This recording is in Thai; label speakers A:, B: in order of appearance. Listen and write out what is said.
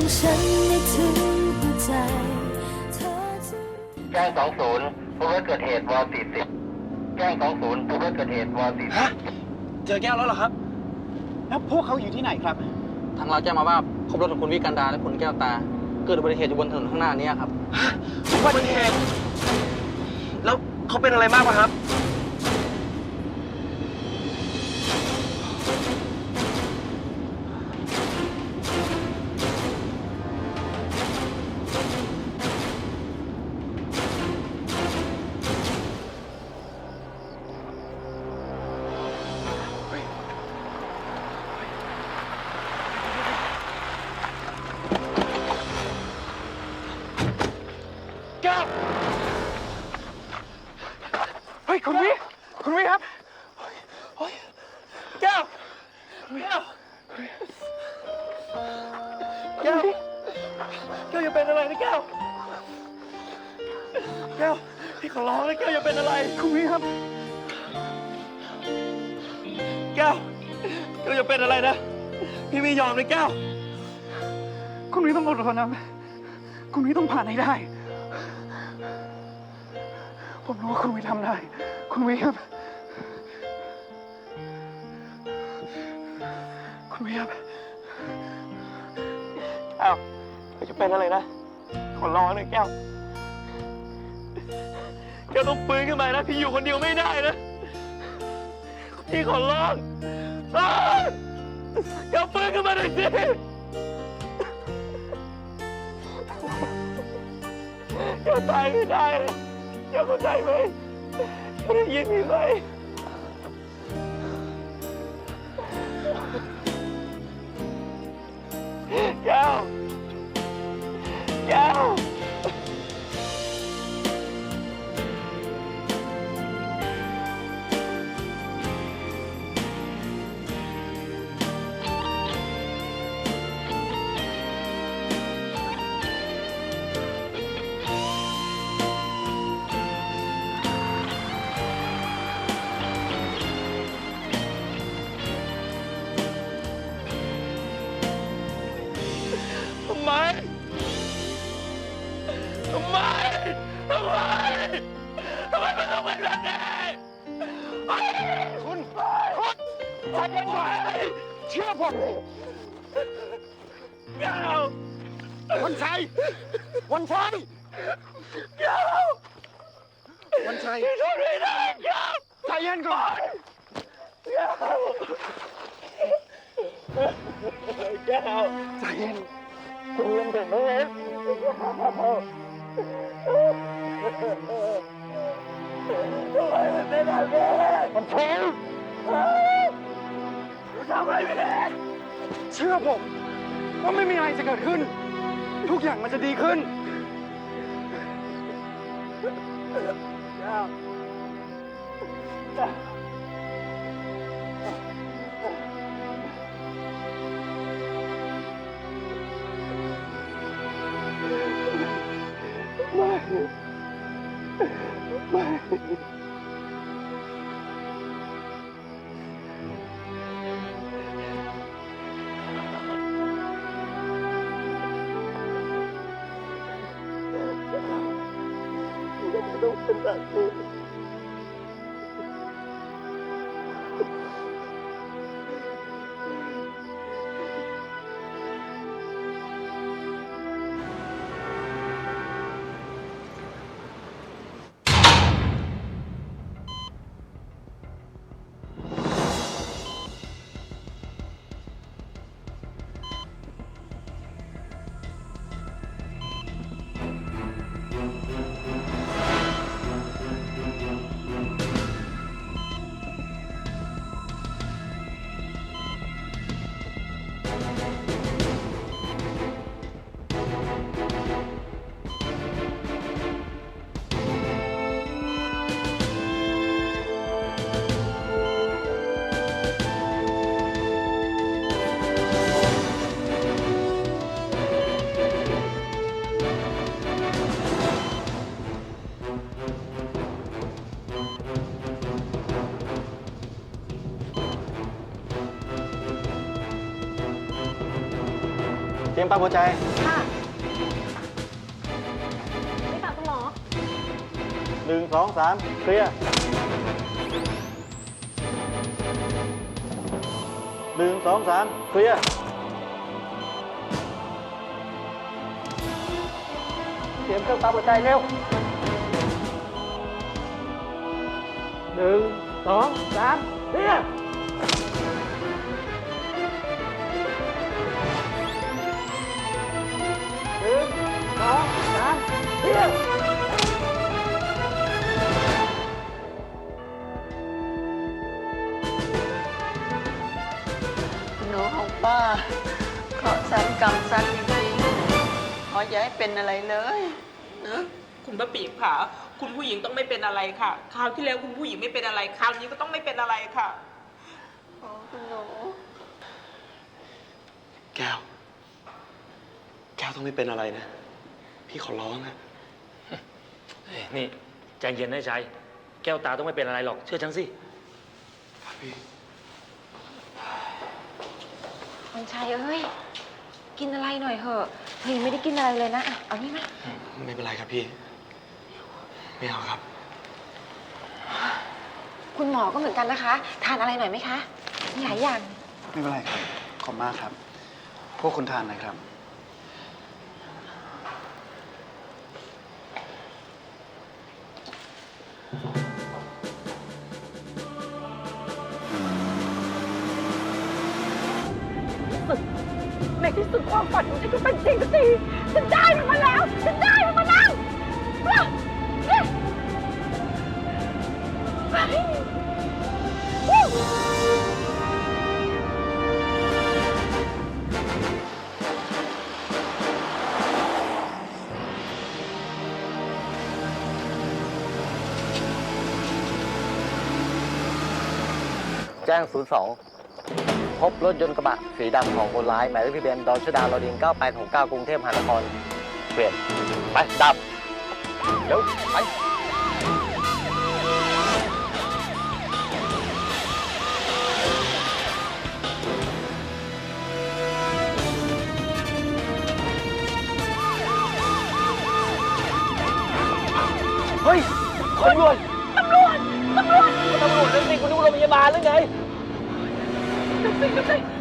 A: ของฉันให้ถึงหัวใจเธอจะ
B: แจ้งสองศูนย์ผู้ว่าเกิดเหตุวสี่สิบแจ้งสองศูนย์ผู้ว่าเกิดเหตุวสี่สิ
C: ฮะ
B: บ
C: เจอแก้วแล้วเหรอครับ แล้วพวกเขาอยู่ที่ไหนครับ
D: ทางเราแจ้งมาว่าพบรถของคุณวิกันดาและคุณแก้วตา เกิดอุบัติเหตุอยู่บนถนนข้างหน้านี้ครับ
C: อุบัติเหตุ แล้วเขาเป็นอะไรมากปะครับ แก้วแก้วอย่าเป็นอะไรนะแก้ว แก้วพี่ขอร้องนะแก้วอย่าเป็นอะไรคุณวิครับ แก้วแก้วอย่าเป็นอะไรนะ พี่ไม่ยอมเลยแก้ว คุณวิต้องอดทนนะคุณวิต้องผ่านให้ได้ ผมรู้ว่าคุณวิทำได้ คุณวิครับ คุณวิครับ อ้าวจะเป็นอะไรนะ ขอร้องนะแก้วแก้วต้องฟื้นขึ้นมานะพี่อยู่คนเดียวไม่ได้นะ พี่ขอร้องอ้าวแก้วฟื้นขึ้นมาหน่อยสิแก้วตายไม่ได้นะแก้วเข้าใจไหมแก้วได้ยินพี่ไหมำไม ทำไม ทำไม ทำไมมันต้องเป็นแบบนี้ไอ้คุณคุณใจเย็นก่อนเชื่อผมเก้าวันชัยวันชัยเก้าวันชัยทนไม่ได้เก้าใจเย็นก่อนเก้าแก้วใจ คุณเล่นถึงไหมทำไมมันเป็นแบบนี้มันเทงทำอะไรไม่ได้เชื่อผมว่าไม่มีอะไรจะเกิดขึ้น ทุกอย่างมันจะดีขึ้นแก้ว ต้อง เป็นแบบนี้เตรียมปั๊มหัวใจ
E: ค่ะไม่ค่ะคุณหมอ
C: หนึ่งสองสามเคลียร์หนึ่งสองสามเคลียร์เตรียมเครื่องปั๊มหัวใจเร็วหนึ่งสองสามเคลียร์ หนู
F: ของป้าเคราะห์สั้นกรรมสั้นจริงๆขออย่าให้เป็นอะไรเลยนะ
G: คุณป้าปีบค่ะ คุณผู้หญิงต้องไม่เป็นอะไรค่ะ คราวที่แล้วคุณผู้หญิงไม่เป็นอะไรคราวนี้ก็ต้องไม่เป็นอะไรค่ะ
F: ขอคุณหนู
C: แก้ว แก้วต้องไม่เป็นอะไรนะ พี่ขอร้องนะ
H: เฮ้ย นี่ใจเย็นนะชัยแก้วตาต้องไม่เป็นอะไรหรอก เชื่อฉันสิ
I: วันชัยเอ้ย กินอะไรหน่อยเหอะเธอยังไม่ได้กินอะไรเลยนะอะเอานี่ไหม
C: ไม่เป็นไรครับพี่ ไม่เอาครับ
I: คุณหมอก็เหมือนกันนะคะ ทานอะไรหน่อยไหมคะมีหลายอย่าง
C: ไม่เป็นไรครับ ขอบมากครับ พวกคุณทานหนะครับ
E: ในที่สุดความฝันของฉันก็เป็นจริงสักทีฉันได้มันมาแล้ว ฉันได้มันมาแล้ว
J: แจ้ง 02 พบรถยนต์กระบะสีดำของคนร้าย หมายเลขทะเบียนดอชดาลอดิง9869 กรุงเทพมหานครเปลี่ยนไปดับเดี๋ยวไป
H: เฮ้ยตำรวจตำรวจตำรวจตำรวจเรื่องนี้คุณนึกว่าโรงพยาบาลหรือไง
E: ดูสิดูสิ